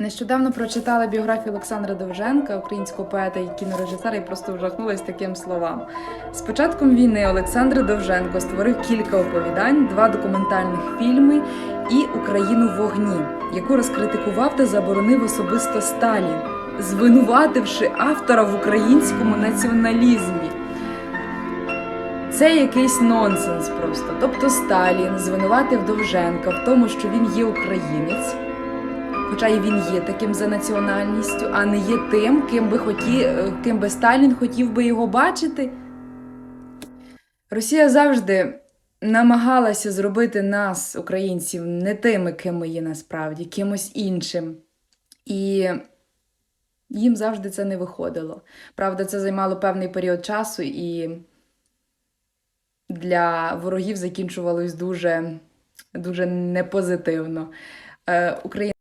Нещодавно прочитала біографію Олександра Довженка, українського поета і кінорежисера, і просто вжахнулась таким словам. З початком війни Олександр Довженко створив кілька оповідань, два документальних фільми і Україну вогні, яку розкритикував та заборонив особисто Сталін, звинувативши автора в українському націоналізмі. Це якийсь нонсенс просто. Тобто Сталін звинуватив Довженка в тому, що він є українець, хоча і він є таким за національністю, а не є тим, ким би хоті, е, ким би Сталін хотів би його бачити. Росія завжди намагалася зробити нас, українців, не тими, ким ми є насправді, кимось іншим. І їм завжди це не виходило. Правда, це займало певний період часу, і для ворогів закінчувалось дуже, дуже непозитивно. Е, Україна